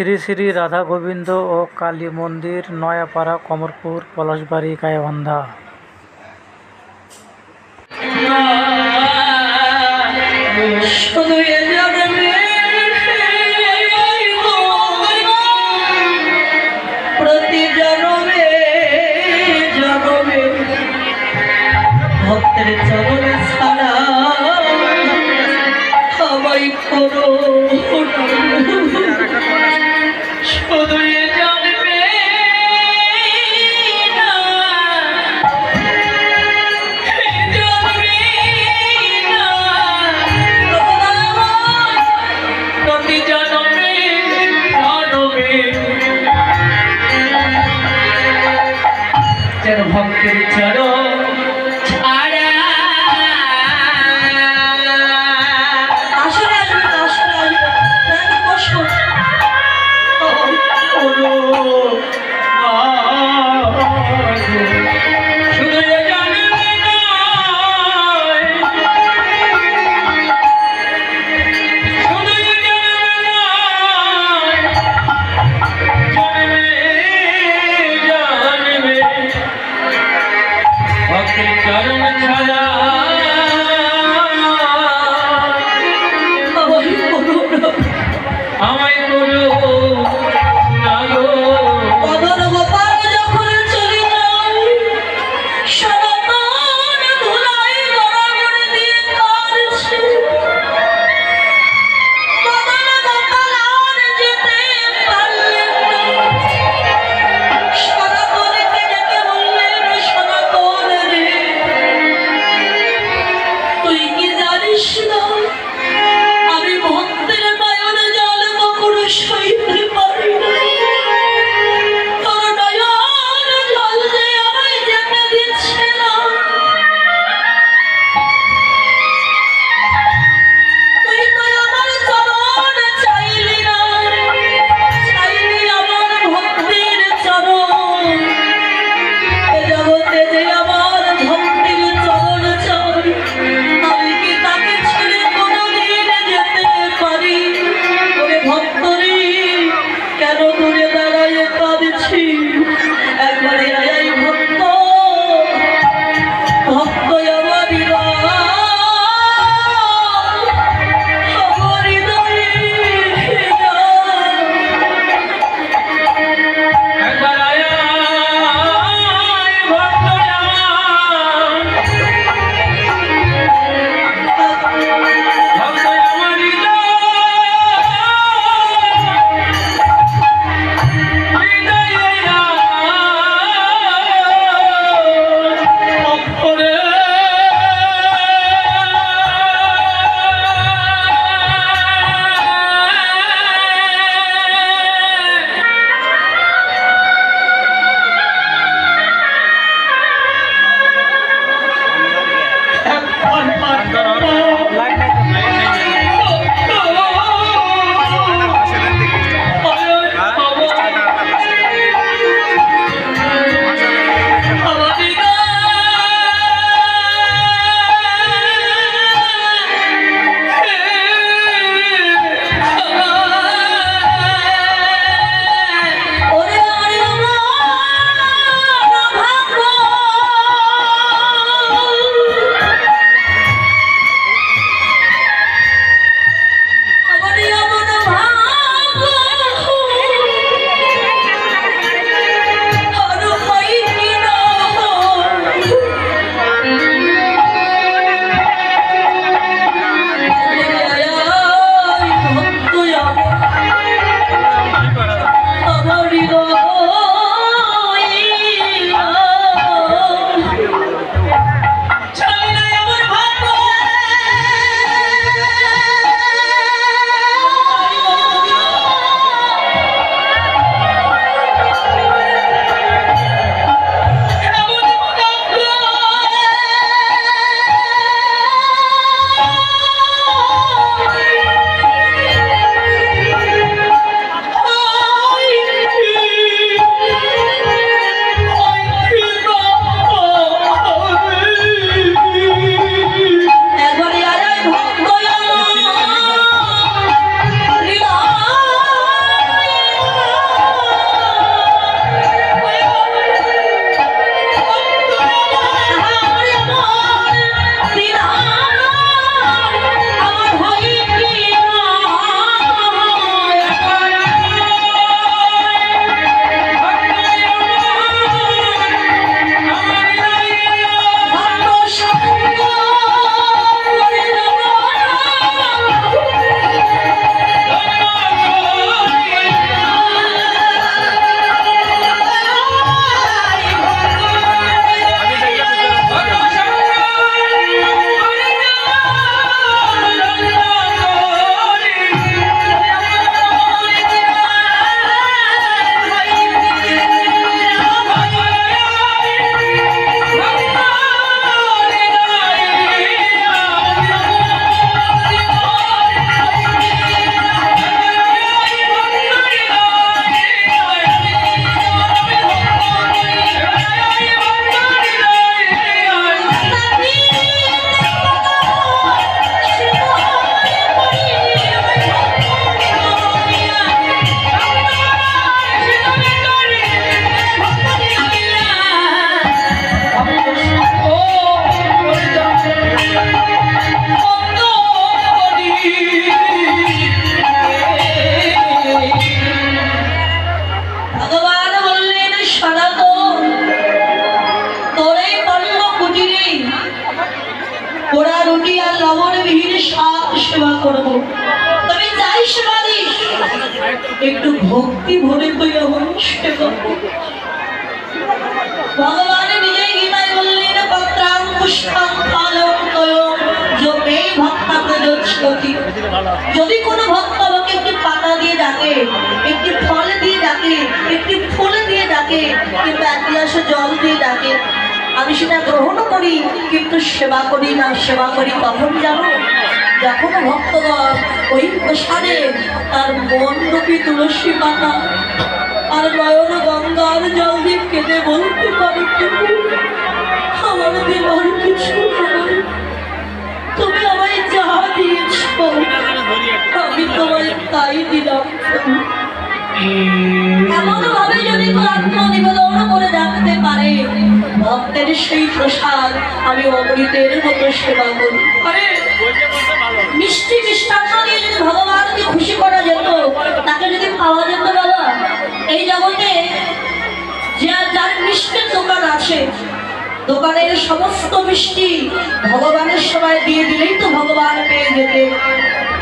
শ্রী শ্রী রাধা গোবিন্দ ও কালী মন্দির নয়াপাড়া কমরপুর পলাশবাড়ি গায়বন্ধা শুধু. একটু ভক্তি ভরে তুই আমার ভগবান নিজেই গীতায় বললেন, পত্রাং পুষ্পাং ফলং যদি কোনো ভক্ত আমাকে একটি পাতা দিয়ে ডাকে, একটি ফল দিয়ে ডাকে, একটি ফুল দিয়ে ডাকে, কিংবা এক গ্লাস জল দিয়ে ডাকে, আমি সেটা গ্রহণ করি, কিন্তু সেবা করি না, সেবা করি কখন জানো যখন ভক্তগণ ওই প্রসাদে তার রূপী তুলসী পাতা আর নয়ন গঙ্গার জল দিয়ে কেঁদে বলতে পারে আমার দেবার কিছু তুমি আমায় যা দিয়েছ, আমি তোমায় তাই দিলাম। আমি অমৃতের মতো সেবা করি। মিষ্টি মিষ্টান্ন দিয়ে ভগবানকে খুশি করা যেত, তাকে যদি পাওয়া যেত বাবা, এই জগতে যে যার মিষ্টির দোকান আছে দোকানের সমস্ত মিষ্টি ভগবানের সময় দিয়ে দিলেই তো ভগবান পেয়ে যেতে।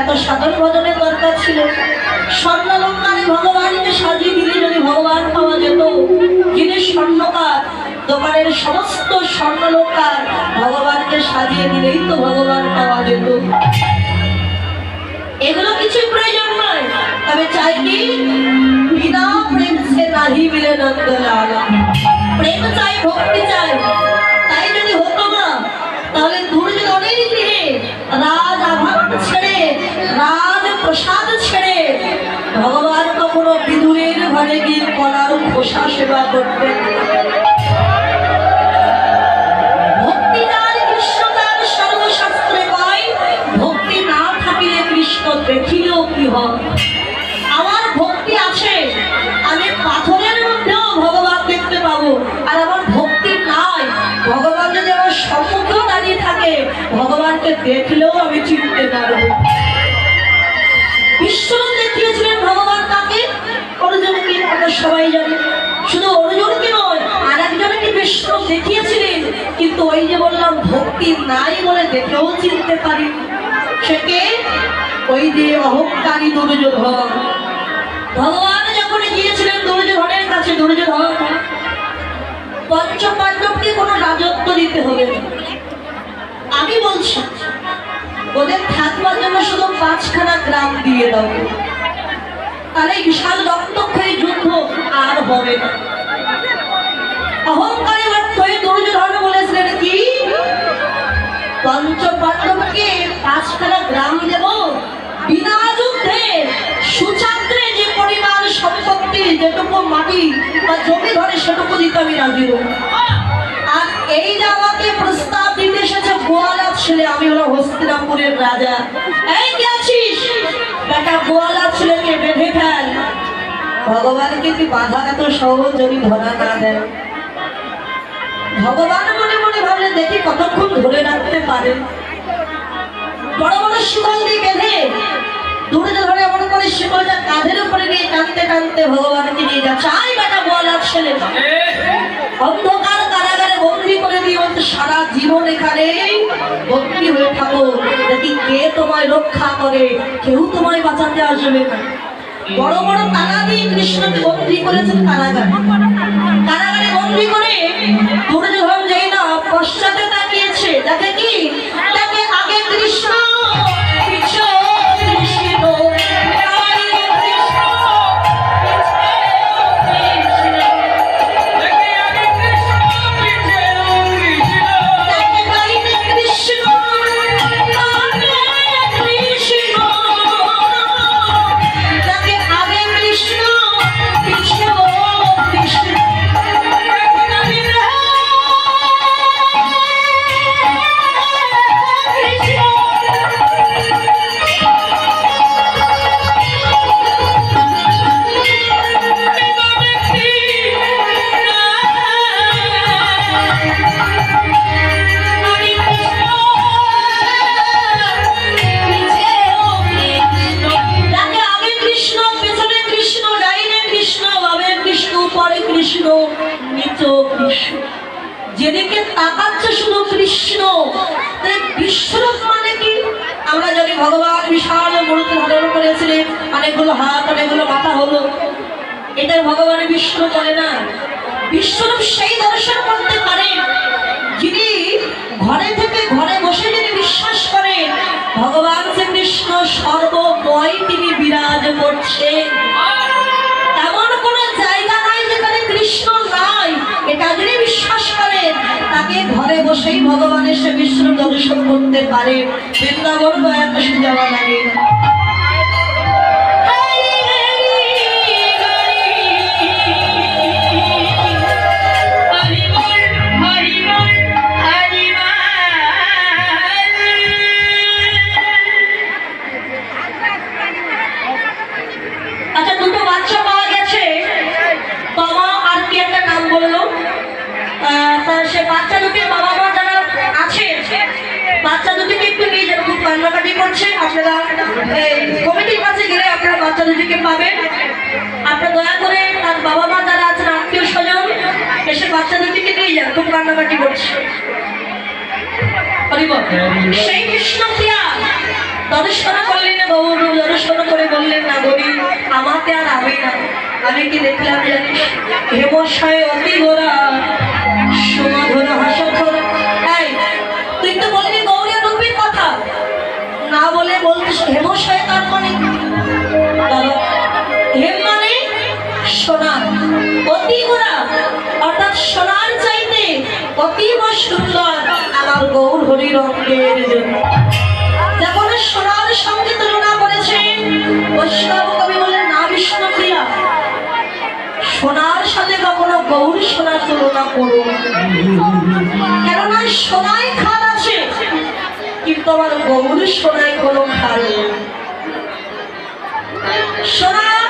এত সাধন ভজনের দরকার ছিল। স্বর্ণালঙ্কারে ভগবানকে সাজিয়ে দিলে যদি ভগবান পাওয়া যেত, যিনি স্বর্ণকার, দোকানের সমস্ত স্বর্ণালঙ্কার ভগবানকে সাজিয়ে দিলেই তো ভগবান পাওয়া যেত। এগুলো কিছুই প্রয়োজন নয়। তবে চাই কি বিনা প্রেম সে নাহি মিলে নন্দ লালা প্রেম চাই ভক্তি চাই তাই যদি হতো না, তাহলে দুর্যোগ অনেক গৃহে রাজ আভান ছেড়ে রাজ প্রসাদ ছেড়ে ভগবান কখনো বিদুরের ঘরে গিয়ে কলার খোসা সেবা করতেন। ভক্তি দেখলেও আমি চিনতে পারব। বিশ্বরূপ দেখিয়েছিলেন ভগবান তাকে। অর্জুনকে আমরা সবাই জানি। শুধু অর্জুনকে নয় আর একজনকে বিষ্ণু দেখিয়েছিলেন। কিন্তু ওই যে বললাম, ভক্তি নাই বলে দেখেও চিনতে পারি। সে কে? ওই যে অহংকারী দুর্যোধন। ভগবান যখন গিয়েছিলেন দুর্যোধনের কাছে, দুর্যোধন পঞ্চ পাণ্ডবকে কোনো রাজত্ব দিতে হবে না। আমি বলছি ওদের থাকবার জন্য শুধু পাঁচখানা গ্রাম দিয়ে দাও। তাহলে বিশাল রক্তক্ষয়ী যুদ্ধ আর হবে না। অহংকারে হয়ে দুর্যোধন বলেছিলেন কি? পঞ্চ পাণ্ডবকে পাঁচখানা গ্রাম দেব। বিনা যুদ্ধে সুচাত্রে যে পরিমাণ সম্পত্তি, যেটুকু মাটি বা জমি ধরে, সেটুকু দিতে আমি রাজি এই যে আমাকে প্রস্তাব দিতে এসেছে গোয়ালা ছেলে আমি হলো হস্তিনাপুরের রাজা। এই কে আছিস? বেটা গোয়ালা ছেলেকে বেঁধে ফেল। ভগবানকে কি বাধা এত সহজ যদি ধরা না দেয়। ভগবান মনে মনে ভাবলে দেখি কতক্ষণ ধরে রাখতে পারে। বড় বড় শিকল দিয়ে বেঁধে দূরে ধরে এমন করে শিকলটা কাঁধের উপরে নিয়ে টানতে টানতে ভগবানকে নিয়ে যাচ্ছে। আই বেটা বলার ছেলে। অন্ধকার জীবন এখানে। ভক্তি হয়ে থাকো। নাকি কে তোমায় রক্ষা করে, কেউ তোমায় বাঁচাতে আসবে বড় বড় তালা দিয়ে কৃষ্ণকে বন্দি করেছেন কারাগারে। কারাগারে বন্দি করে দুর্যোধন যেই না পশ্চাতে তাকিয়েছে, দেখে কি? ভগবান বিশাল মূর্তি ধারণ করেছিলেন। অনেকগুলো হাত, অনেকগুলো মাথা হলো। এটা ভগবান বিষ্ণু করে না। বিশ্বরূপ সেই দর্শন করতে পারেন যিনি ঘরে থেকে ঘরে বসে যিনি বিশ্বাস করেন, ভগবান শ্রীকৃষ্ণ সর্বময় তিনি বিরাজ করছেন। এমন কোন জায়গা নাই যেখানে কৃষ্ণ নাই এটা যিনি বিশ্বাস করেন তাকে ঘরে ভগবানের সে বিষ্ণু দর্শন করতে পারে। বৃন্দাবন দয়া কাছে যাওয়া লাগে। কান্নাকাটি করছে। আপনারা কমিটির কাছে গেলে আপনারা বাচ্চা দুটিকে পাবেন। আপনারা দয়া করে তার বাবা মা যারা আছেন, আত্মীয় স্বজন, এসে বাচ্চা দুটিকে নিয়ে যান। খুব কান্নাকাটি করছে। সেই কৃষ্ণ করলেন না দর্শন করে বললেন না গরি, আমাকে আর আমি না। আমি কি দেখলাম জানিস? হেমশয় অতি গোরা সমাধন অতীব সুন্দর আমার গৌর হরি রঙের জন্য। যখন সোনার সঙ্গে তুলনা করেছেন বৈষ্ণব কবি বললেন না বিষ্ণু প্রিয়া। সোনার সাথে কখনো গৌর সোনার তুলনা করুন কেননা সোনায় খাদ আছে, কিন্তু আমার গৌর সোনায় কোনো নেই। সোনার